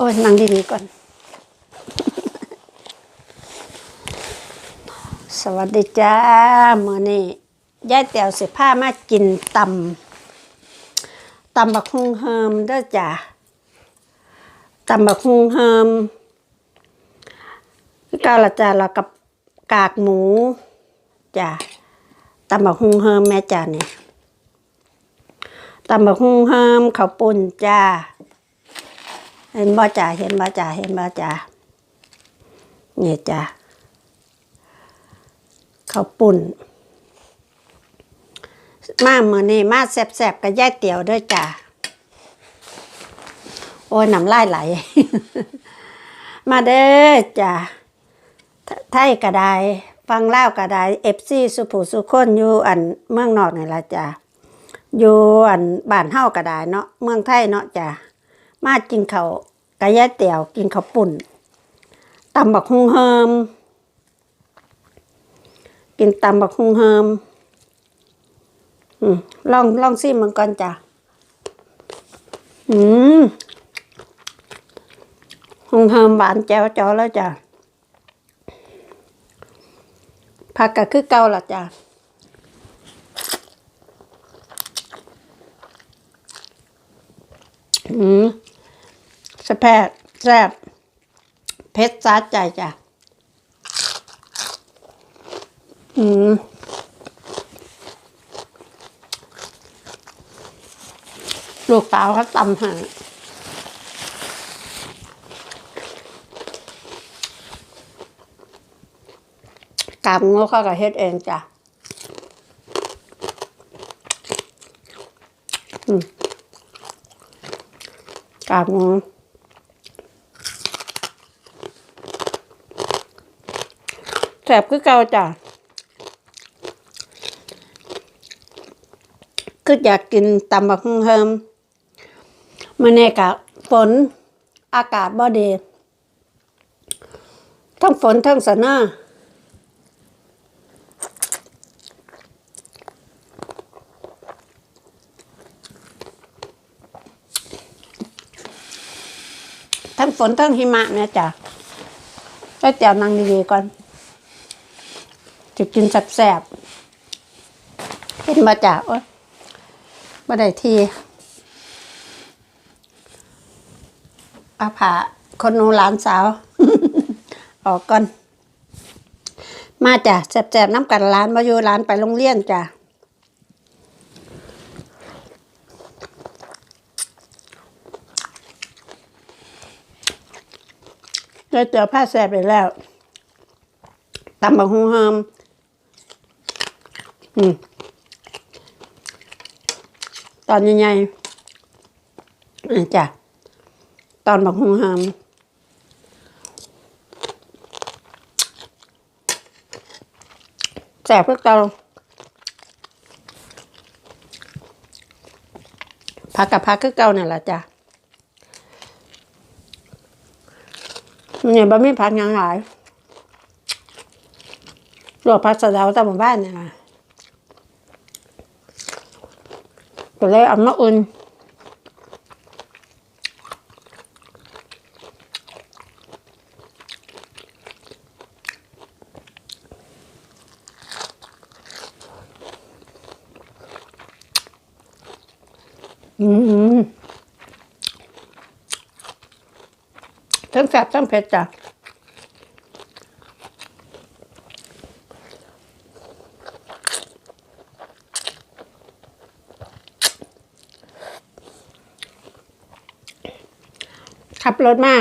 โอ้ยนั่งดีๆก่อน สวัสดีจ้ามื่อนี้ยายแต๋วสิผ้ามากินตำตำบักฮุงเฮิมเด้อจ้าตำบักฮุงเฮิมคือเกาละจ้าแล้วกับกากหมูจ้าตำบักฮุงเฮิมแม่จ้าเนี่ยตำบักฮุงเฮิมข้าวปุ่นจ้า เห็นบ่จ่าเห็นบ่จ่าเห็นบ่จ่าเนี่ยจ้าข้าวปุ่น มาเมื่อนี้มาแซ่บๆกับแย่เตี๋ยวด้วยจ้าโอ้ยน้ำลายไหล มาเด้อจ้าไทยก็ไดฟังเล่าวก็ไดเอฟซีสุผูสุคนอยู่อันเมืองนอกนี่ละจ้าอยู่อันบ้านเฮาก็ไดเนาะเมืองไทยเนาะจ้ามากินเขา กะยะเตี๋ยวกินข้าวปุ่นตำบักฮุงเฮิมกินตำบักฮุงเฮิมอืมลองลองซิมันก่อนจ้ะอืมฮุงเฮิมหวานแจ๋วจ๋อแล้วจ้ะผักก็คือเก่าละจ้ะอืม สแพบแซ่บเพชรซาดใจจ้ะ อืมลูกสาวเขาตำห้กาบงูเขาก็เฮ็ดเองจ้ะ อืมกาบงู แสบคือเก่าจ้ะคือยากกินตำบักหุ่งเฮิมมาเนกะฝนอากาศบ่ดีทั้งฝนทั้งสนาทั้งฝนทั้งหิมะเนี่ยจ้ะแล้วเจียวนั่งดีๆก่อน จะกินแซ่บๆเห็นมาจากโอ๊ยมาได้ทีอาผาคนนูหลานสาว ออกก่อน มาจ้ะแซ่บๆน้ำกันร้านมาอยู่ร้านไปโรงเรียนจ้ะได้เจอผ้าแสบไปแล้วตำบักฮุงเฮิม อืมตอนใหญ่ๆจ้ะ ตอนบักฮุงเฮิมแสบพื่อเตาพักกับพักคือเก่าเนี่ยละจ้ะเนี่ยบะมีผักยังหลายลวกผักสะเดาตามหมู่บ้านเนี่ยนะ ก็เลยเอามาอุ่นอืมทั้งแซ่บทั้งเผ็ดจ้ะ รถมา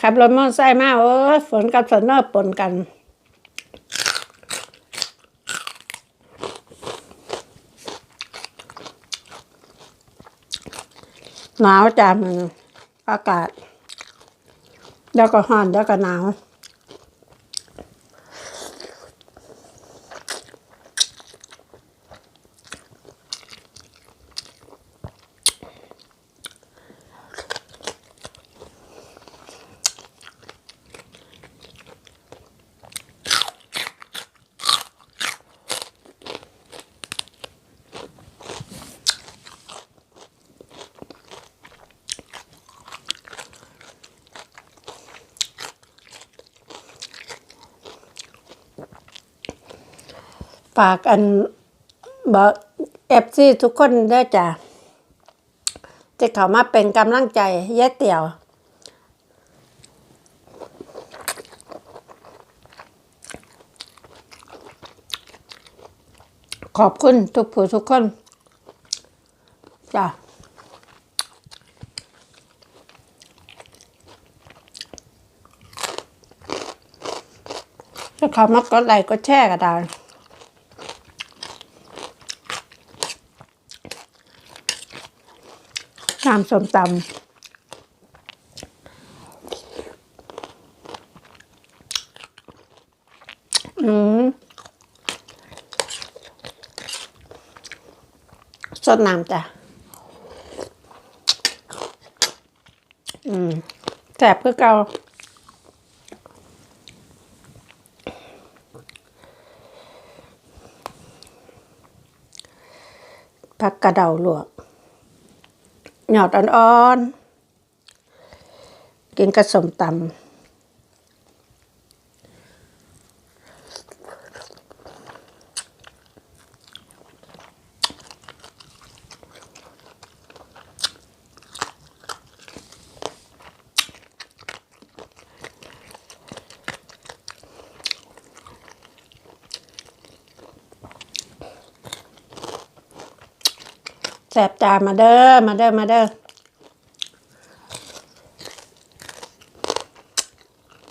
ขับรถมอเตอร์ไซค์มาโอ้ฝนกับฝนเนอปนกัน หนาวจ้ามันอากาศ แล้วก็ห้อนแล้วก็หนาว ฝากอันบอกเอฟซีทุกคนด้อจ้ะจะเข้ามาเป็นกำลังใจแย่เตี่ยว ขอบคุณทุกผู้ทุกคน จ้ะถ้าเข้ามากดไลค์กดแชร์ก็ได้ น้ำส้มตำอืมสดน้ำจ้ะ อืมแสบคือเก่าผักกระเดาลวก ยอดอ่อนๆ กินกระสมตำ สบจามาเด้อมาเด้อมาเด้อ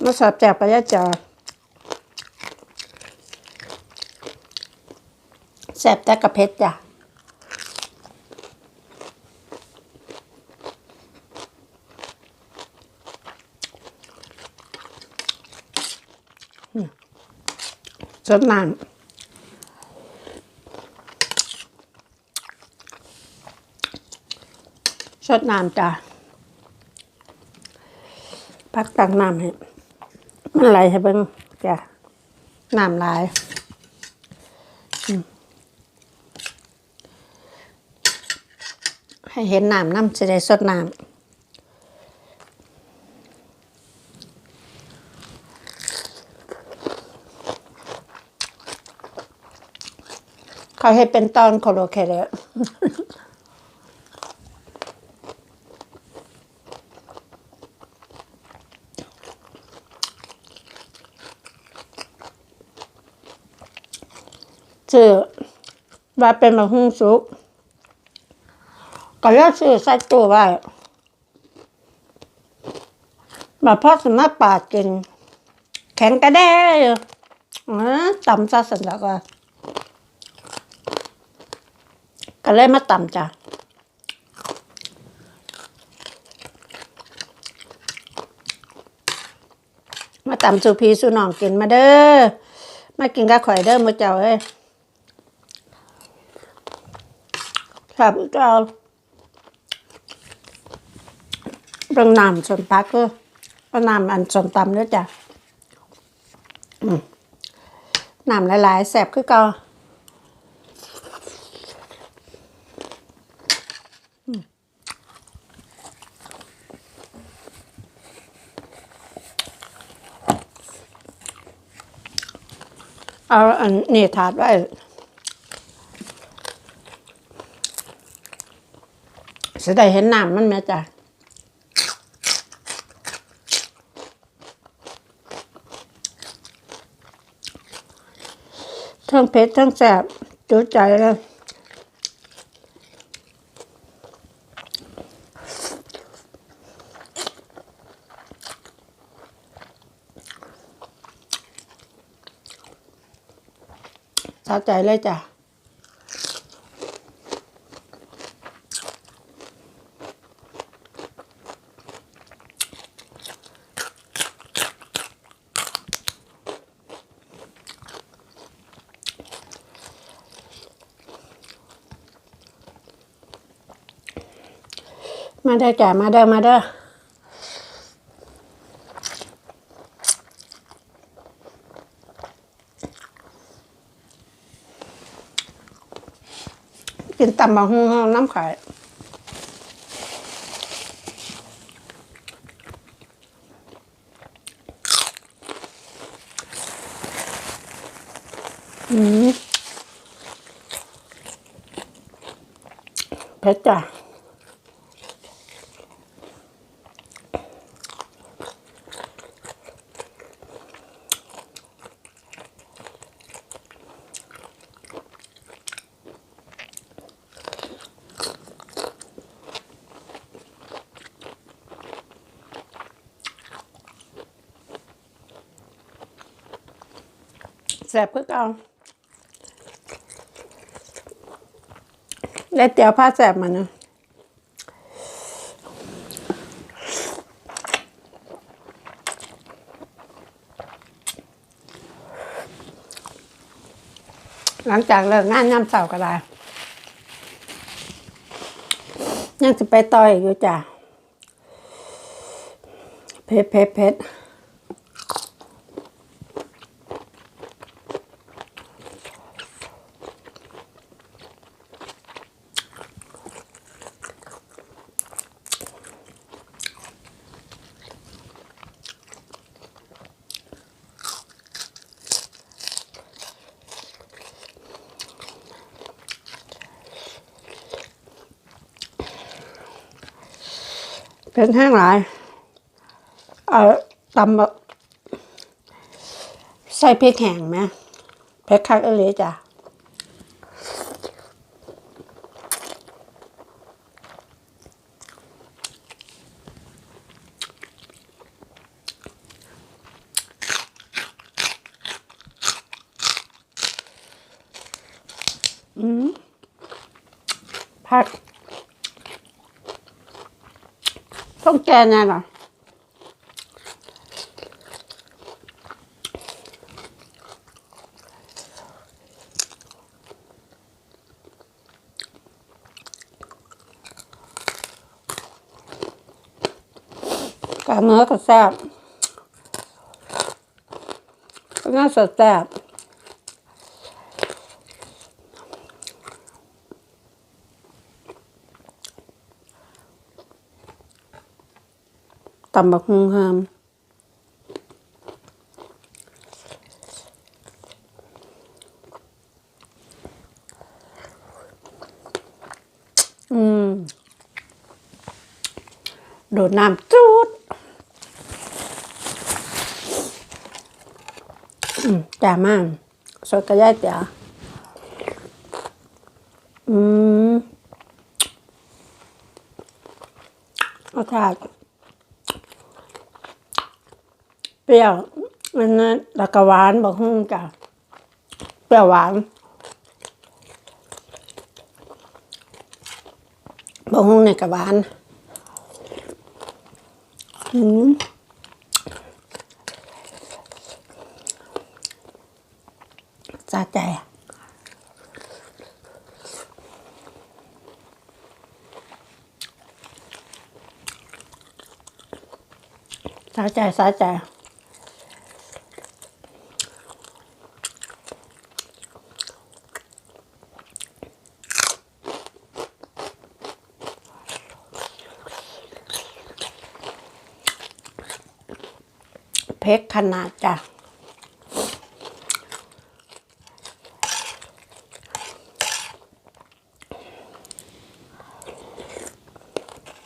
มาสอบแจกไปยะจอแสบแต่กระเพชรจ้ะสดน้ำ ดน้ำจ้ะพักตักน้ำให้มันไหลให้เบิ่งจ้ะน้ำไหลายให้เห็นน้ำน้ำจะได้สดน้ำเขาให้เป็นตอนโคโลเคเลตซื้อ ว่าเป็นมะฮุ่งสุกก็เลือกซื้อใส่ตู้ไว้มาพ่อสมาปาดกิน แข็งกระแด้อยู่อ๋อตำซะสันแล้วก็ก็เลยมาตำจ้ะมาตำสุพีสุนองกินมาเด้อมากินกับข่อยเด้อมือเจ้าเอ้ย ครับเจ้าเรื่องน้ำส่วนพักก็เอาน้ำอันส่วนตำเด้อจ้ะน้ำหลายๆแสบคือเก่าเอาอันนี้ถาดไว้ จะได้เห็นน้ำมันไหมจ้ะทั้งเผ็ดทั้งแสบจุใจเลยสะใจเลยจ้ะ มาเด้อจ้ามาเด้อมาเด้อกินตำบะฮุงน้ำขายอืมเพชรจ้ะ ซ่บคือเก่าได้เตี๋ยวผ้าแซ่บมาเนะหลังจากเลิกงานย่ำเสาร์ก็ได้ยังจะไปต่อยอยู่จ้ะเพชรเพชรเพชร เป็นแห้งหลาย เอาตำแบบใส่พริกแห้งไหมเผ็ดคักเอเลีจ้ะ อืมผัก ต้อง แกนแน่หรอกับเนื้อก็แซ่บก็น่าสดแซ่บ ตำบักฮุงเฮมอืม โดดน้ำจูดอืมจ่ามากสดกระยายจ๋าอืมรสชาติ เปรี้ยวมันนะแล้วก็หวานบอกหุ้งจ้ะเปรี้ยวหวานบอกหุ้งเนี่ยกับหวานอืมสะใจอะสะใจสะใจ ขนาดจ้ะ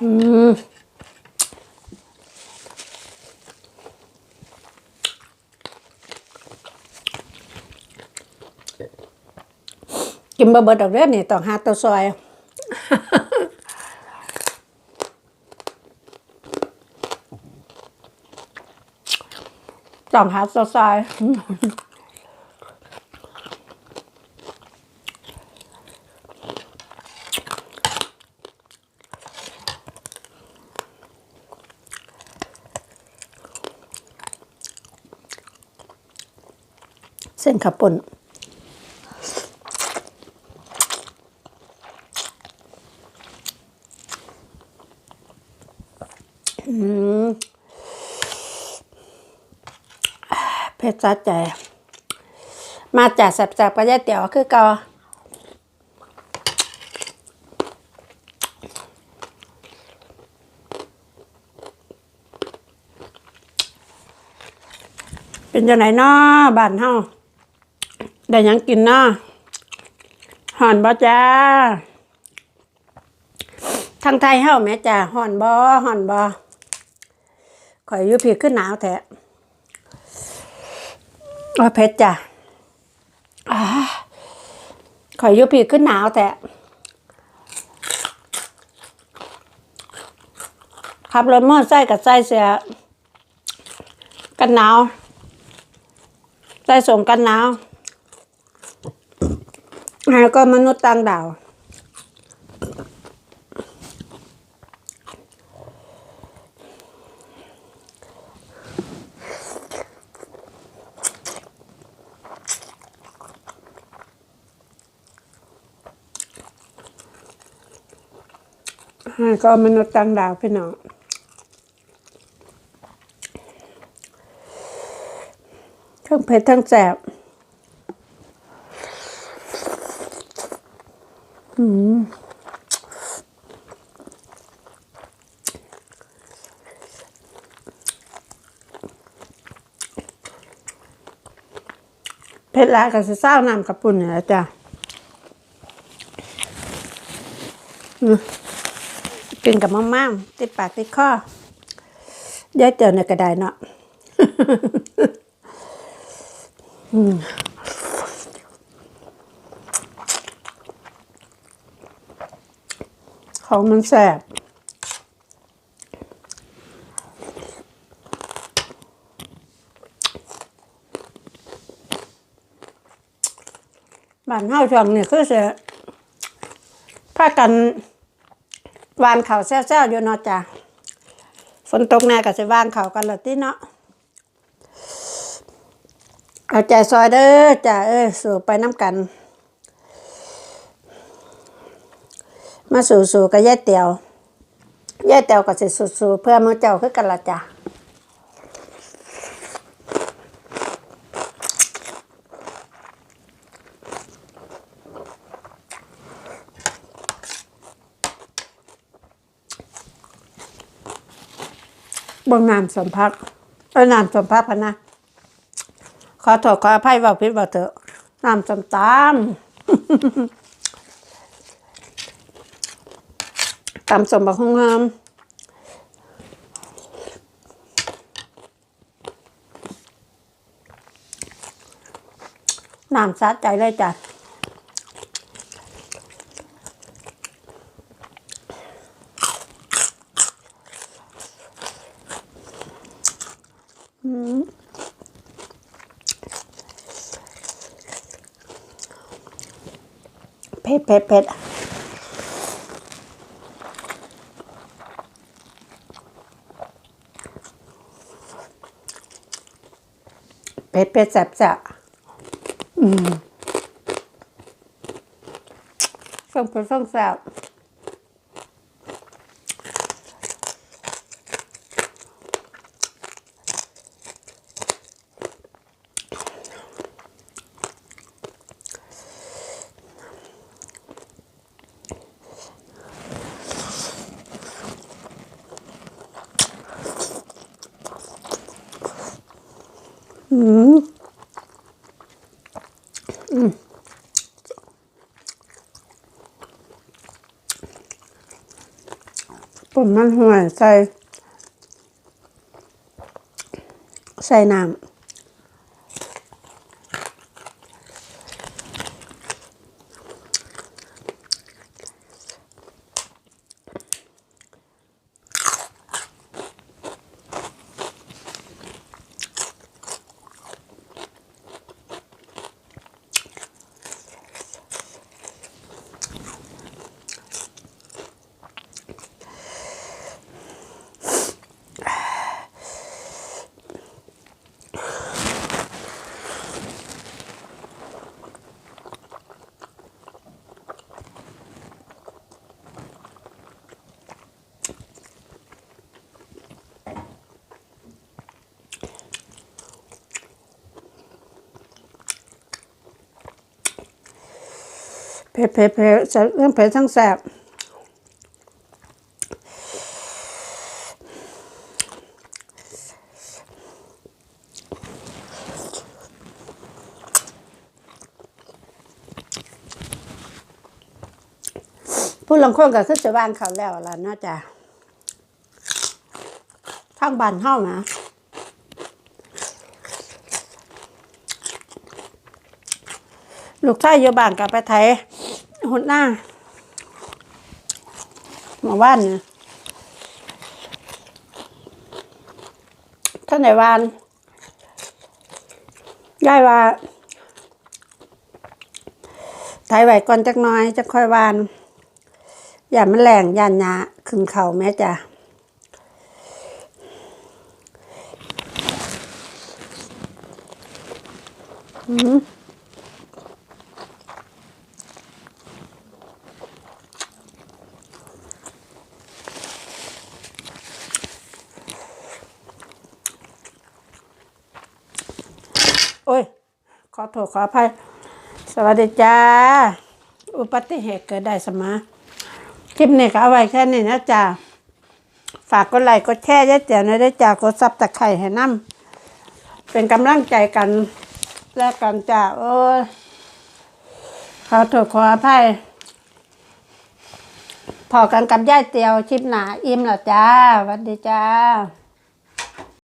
อืมกินบะเบิดดอกเด้อนี่ต้องหาตัวซอย ต้องหาตัวซอยเส้นขับปุ่น เผ็ดจัดใจ มาจากแสบๆก็ยายเตี๋ยวคือเกาเป็นยังไงเนาะบ้านเฮาได้ยังกินเนาะห่อนบ่จ้าทางไทยเฮาแม่จ้าฮ้อนบ่ฮ้อนบ่ข่อยอยู่พี่ขึ้นหนาวแท้ ว่าเผ็ดจ้ะอข่อยอยู่พี่ขึ้นหนาวแต่ขับรถมอไซค์กับไส้เสีย กันหนาวไส้ส่งกันหนาวแล้วก็มนุษย์ต่างดาว ก็มนุษย์ต่างดาวพี่น้องทั้งเผ็ดทั้งแสบอืมเผ็ดหลายกับสิเศร้าน้ำกับปุ่นเนี่แหละจ้ะ กินกับมะม่ามติดปากติดคอเดี๋ยวเจอในกระไดเนาะของมันแสบบ้านเฮาช่วงนี้คือจะพากัน วานเขาแซ่วๆอยู่เนาะจ้ะฝนตกแน่ก็จะวานเขากันละติเนาะเอาใจซอยเด้อจ้ะเอ้ยสู่ไปน้ำกัน มาสู่สู่กับยายเตียวยายเตียวก็สิสู่ๆเพื่อมือเจ้าคือกันละจ้ะ บงน้ำสมพักเอ้ยน้ำสมพักพนะ ขอโทษขออภัยว่าพิษว่าเถอะน้ำสมตามตำสมบักของงามน้ำซัดใจเลยจ้ะ เผ็ดเผ็ดเผ็ดเผ็ดเผ็ดแสบแสบอืมส่งเผ็ดส่งแสบ มมันห่วยใส่ ใส่น้ำ ผ็ดเผ็ดเผ็ดจะเรื่องเผ็ดทั้งแสบผู้ลางคนก็คือจะว่างเขาแล้วล่ะเนาะจ้ะทางบ้านเฮานะลูกชายอยู่บ้านกับไปไทย หุ่นหน้ามาบ้านนะท่านไหนวานยายว่าไทยไหวก่อนจักน้อยจะค่อยวาน อย่ามันแรงย่านยาขึ้นเขาแม่จ้ะอืมโอ้ย ข อโทษขออภัย สวัสดีจ้า อุบัติเหตุเกิดได้สมอคลิปนี้ก็เอาไว้แค่นี้นะจ้าฝากกดไลค์กดแชร์ยายเจียวหนะได้จ้ากดซับตะไคร่ให้น้ำเป็นกำลังใจกันและกันจ้าโอ้ยขอโทษขออภัยพอกันกับยายเตียวคลิปหนาอิ่มแล้วจ้าสวัสดีจ้า